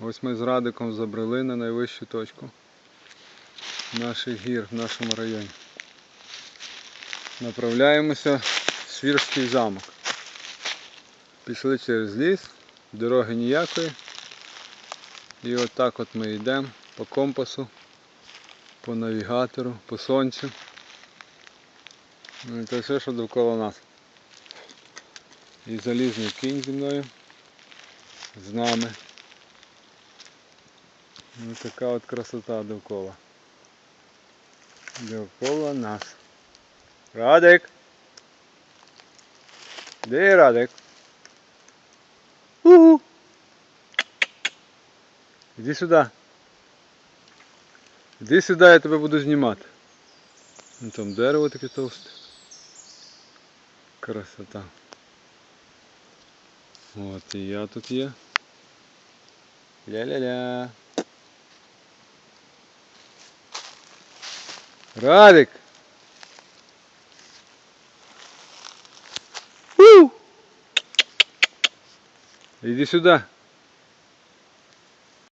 Ось ми з Радиком забрели на найвищу точку наших гір в нашому районі. Направляємося в Свірський замок. Пішли через ліс, дороги ніякої. І отак от ми йдемо по компасу, по навігатору, по сонцю. Ну це все, що довкола нас. І залізний кінь зі мною. З нами. Ну така от красота довкола. Довкола нас. Радик! Де Радик? Угу. Іди сюди. Іди сюди, я тебе буду знімати. Ну, там дерево таке товсте. Красота. От і я тут є. Ля-ля-ля. Радик! Иди сюда.